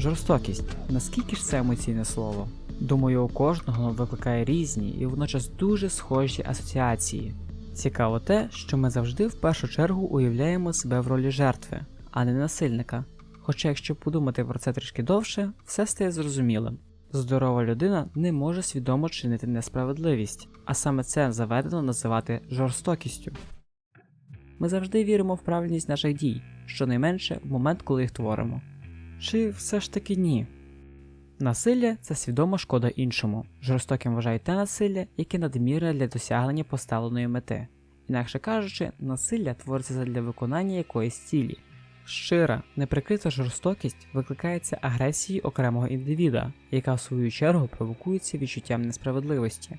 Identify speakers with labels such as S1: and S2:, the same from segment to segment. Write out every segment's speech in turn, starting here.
S1: Жорстокість. Наскільки ж це емоційне слово? Думаю, у кожного викликає різні і водночас дуже схожі асоціації. Цікаво те, що ми завжди в першу чергу уявляємо себе в ролі жертви, а не насильника. Хоча, якщо подумати про це трішки довше, все стає зрозумілим. Здорова людина не може свідомо чинити несправедливість, а саме це заведено називати жорстокістю. Ми завжди віримо в правильність наших дій, щонайменше в момент, коли їх творимо. Чи все ж таки ні? Насилля це свідома шкода іншому. Жорстоким вважають те насилля, яке надмірне для досягнення поставленої мети. Інакше кажучи, насилля твориться для виконання якоїсь цілі. Щира, неприкрита жорстокість викликається агресією окремого індивіда, яка в свою чергу провокується відчуттям несправедливості.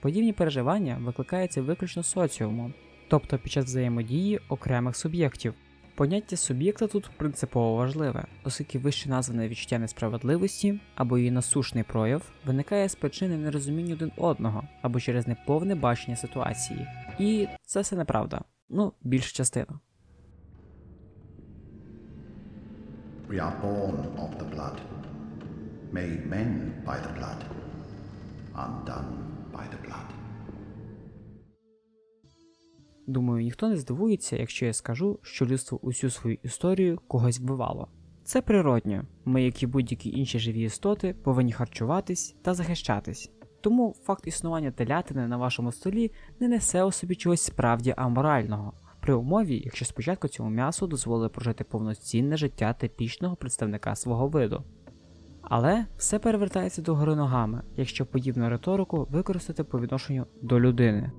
S1: Подібні переживання викликаються виключно соціумом, тобто під час взаємодії окремих суб'єктів. Поняття суб'єкта тут принципово важливе, оскільки вище назване відчуття несправедливості або її насушний прояв виникає з причини нерозуміння один одного або через неповне бачення ситуації. І це все неправда. Ну, більша частина.
S2: We are born of the blood, made men by the blood, undone by the blood.
S1: Думаю, ніхто не здивується, якщо я скажу, що людство усю свою історію когось вбивало. Це природньо. Ми, як і будь-які інші живі істоти, повинні харчуватись та захищатись. Тому факт існування телятини на вашому столі не несе у собі чогось справді аморального, при умові, якщо спочатку цьому м'ясу дозволили прожити повноцінне життя типічного представника свого виду. Але все перевертається до гори ногами, якщо подібну риторику використати по відношенню до людини.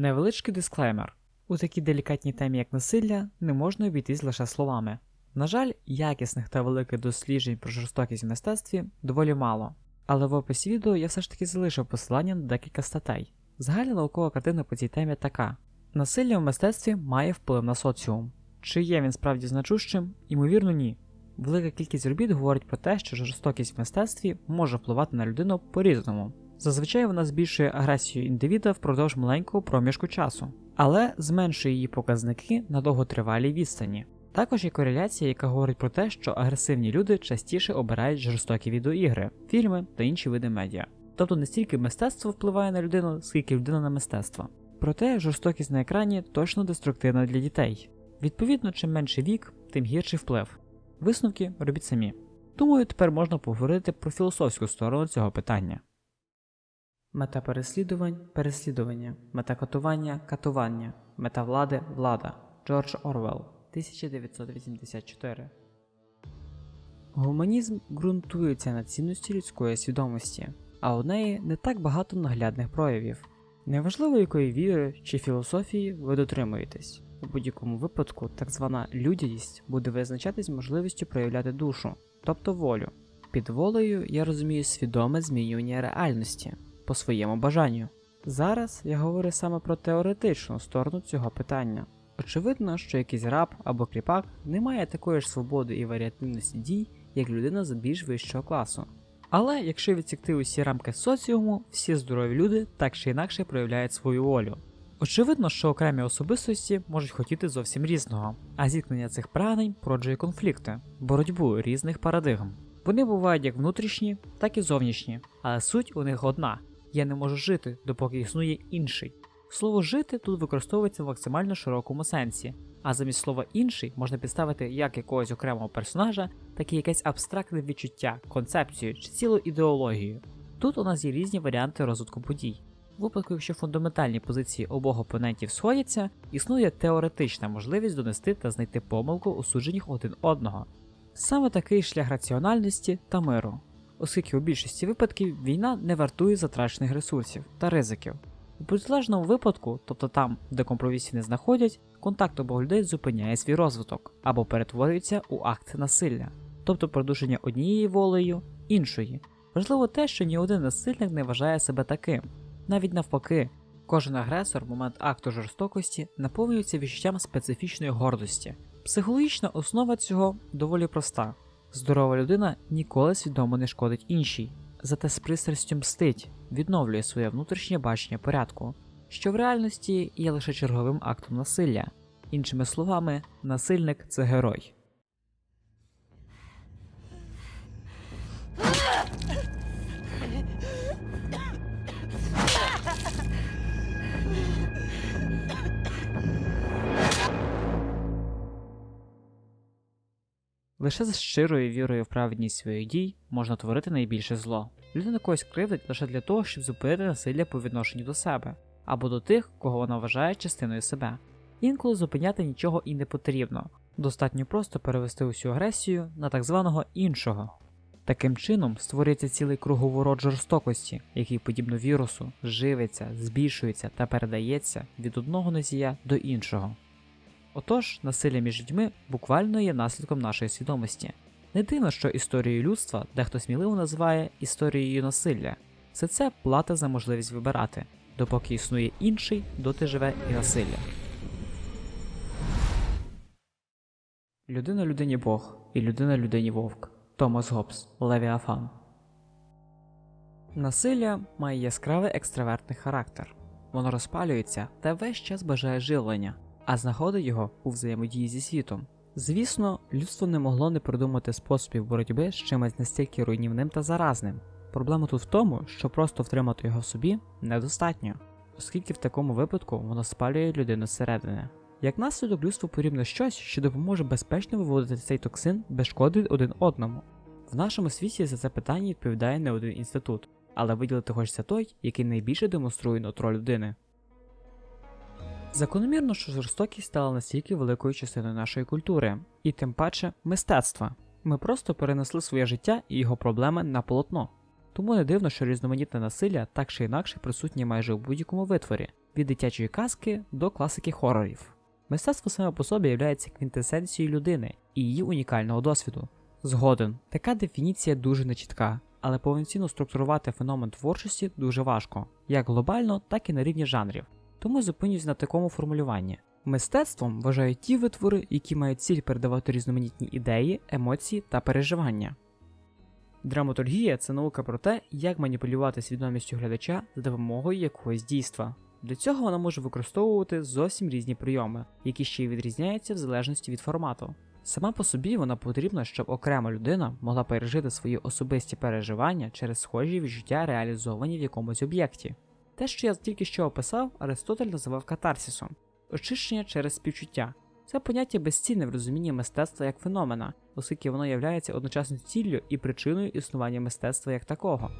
S1: Невеличкий дисклеймер. У такій делікатній темі, як насилля, не можна обійтись лише словами. На жаль, якісних та великих досліджень про жорстокість в мистецтві доволі мало. Але в описі відео я все ж таки залишив посилання на декілька статей. Загальна наукова картина по цій темі така: насилля в мистецтві має вплив на соціум. Чи є він справді значущим? Ймовірно, ні. Велика кількість робіт говорить про те, що жорстокість в мистецтві може впливати на людину по-різному. Зазвичай вона збільшує агресію індивіда впродовж маленького проміжку часу, але зменшує її показники на довготривалій відстані. Також є кореляція, яка говорить про те, що агресивні люди частіше обирають жорстокі відеоігри, фільми та інші види медіа. Тобто не стільки мистецтво впливає на людину, скільки людина на мистецтво. Проте жорстокість на екрані точно деструктивна для дітей. Відповідно, чим менший вік, тим гірший вплив. Висновки робіть самі. Думаю, тепер можна поговорити про філософську сторону цього питання. Мета переслідувань переслідування, мета катування катування, мета влади влада. Джордж Орвелл 1984. Гуманізм ґрунтується на цінності людської свідомості, а у неї не так багато наглядних проявів. Неважливо, якої віри чи філософії ви дотримуєтесь. У будь-якому випадку так звана людяність буде визначатись можливістю проявляти душу, тобто волю. Під волею я розумію свідоме змінювання реальності по своєму бажанню. Зараз я говорю саме про теоретичну сторону цього питання. Очевидно, що якийсь раб або кріпак не має такої ж свободи і варіативності дій, як людина з більш вищого класу. Але якщо відсікти усі рамки соціуму, всі здорові люди так чи інакше проявляють свою волю. Очевидно, що окремі особистості можуть хотіти зовсім різного, а зіткнення цих прагнень породжує конфлікти, боротьбу різних парадигм. Вони бувають як внутрішні, так і зовнішні, але суть у них одна: я не можу жити, допоки існує інший. Слово жити тут використовується в максимально широкому сенсі, а замість слова інший можна підставити як якогось окремого персонажа, так і якесь абстрактне відчуття, концепцію чи цілу ідеологію. Тут у нас є різні варіанти розвитку подій. У випадку, якщо фундаментальні позиції обох опонентів сходяться, існує теоретична можливість донести та знайти помилку у судженнях один одного. Саме такий шлях раціональності та миру, оскільки у більшості випадків війна не вартує затрачених ресурсів та ризиків. У протилежному випадку, тобто там, де компромісів не знаходять, контакт обох людей зупиняє свій розвиток або перетворюється у акт насилля, тобто придушення однією волею іншої. Важливо те, що ні один насильник не вважає себе таким. Навіть навпаки, кожен агресор в момент акту жорстокості наповнюється відчуттям специфічної гордості. Психологічна основа цього доволі проста. Здорова людина ніколи свідомо не шкодить іншій, зате з пристрастю мстить, відновлює своє внутрішнє бачення порядку, що в реальності є лише черговим актом насилля. Іншими словами, насильник це герой. Лише з щирою вірою в праведність своїх дій можна творити найбільше зло. Людина когось кривдить лише для того, щоб зупинити насилля по відношенню до себе або до тих, кого вона вважає частиною себе. Інколи зупиняти нічого і не потрібно. Достатньо просто перевести усю агресію на так званого іншого. Таким чином створюється цілий круговорот жорстокості, який, подібно вірусу, живиться, збільшується та передається від одного носія до іншого. Отож, насилля між людьми буквально є наслідком нашої свідомості. Не дивно, що історію людства дехто сміливо називає історією насилля. Все це плата за можливість вибирати. Допоки існує інший, доти живе і насилля. Людина людині Бог і людина людині вовк. Томас Гоббс, Левіафан. Насилля має яскравий екстравертний характер. Воно розпалюється та весь час бажає живлення, а знаходить його у взаємодії зі світом. Звісно, людство не могло не придумати способів боротьби з чимось настільки руйнівним та заразним. Проблема тут в тому, що просто втримати його в собі недостатньо, оскільки в такому випадку воно спалює людину зсередини. Як наслідок людству потрібно щось, що допоможе безпечно виводити цей токсин без шкоди один одному. В нашому світі за це питання відповідає не один інститут, але виділити хочеться той, який найбільше демонструє нутро людини. Закономірно, що жорстокість стала настільки великою частиною нашої культури, і тим паче мистецтва. Ми просто перенесли своє життя і його проблеми на полотно. Тому не дивно, що різноманітне насилля так чи інакше присутнє майже у будь-якому витворі, від дитячої казки до класики хорорів. Мистецтво саме по собі є квінтесенцією людини і її унікального досвіду. Згоден, така дефініція дуже нечітка, але повноцінно структурувати феномен творчості дуже важко, як глобально, так і на рівні жанрів. Тому зупинюсь на такому формулюванні. Мистецтвом вважають ті витвори, які мають ціль передавати різноманітні ідеї, емоції та переживання. Драматургія це наука про те, як маніпулювати свідомістю глядача за допомогою якогось дійства. Для цього вона може використовувати зовсім різні прийоми, які ще й відрізняються в залежності від формату. Сама по собі вона потрібна, щоб окрема людина могла пережити свої особисті переживання через схожі відчуття, реалізовані в якомусь об'єкті. Те, що я тільки що описав, Аристотель називав катарсісом очищення через співчуття. Це поняття безцінне в розумінні мистецтва як феномена, оскільки воно є одночасно ціллю і причиною існування мистецтва як такого.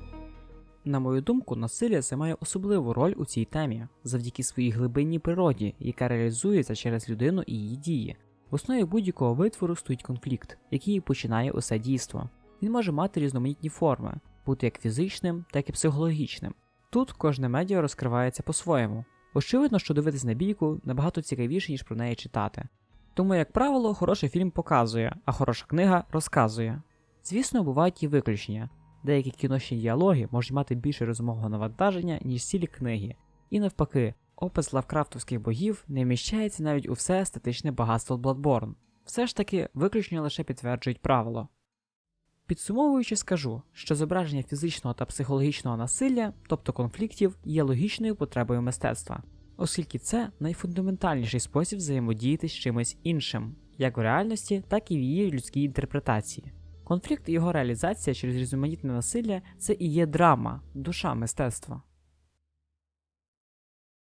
S1: На мою думку, насилля займає особливу роль у цій темі завдяки своїй глибинній природі, яка реалізується через людину і її дії. В основі будь-якого витвору стоїть конфлікт, який починає усе дійство. Він може мати різноманітні форми, бути як фізичним, так і психологічним. Тут кожне медіа розкривається по-своєму. Очевидно, що дивитись на бійку набагато цікавіше, ніж про неї читати. Тому, як правило, хороший фільм показує, а хороша книга розказує. Звісно, бувають і виключення. Деякі кіношні діалоги можуть мати більше розумового навантаження, ніж цілі книги, і навпаки, опис лавкрафтовських богів не вміщається навіть у все естетичне багатство Bloodborne. Все ж таки, виключення лише підтверджують правило. Підсумовуючи, скажу, що зображення фізичного та психологічного насилля, тобто конфліктів, є логічною потребою мистецтва, оскільки це найфундаментальніший спосіб взаємодіяти з чимось іншим, як у реальності, так і в її людській інтерпретації. Конфлікт і його реалізація через різноманітне насилля це і є драма, душа мистецтва.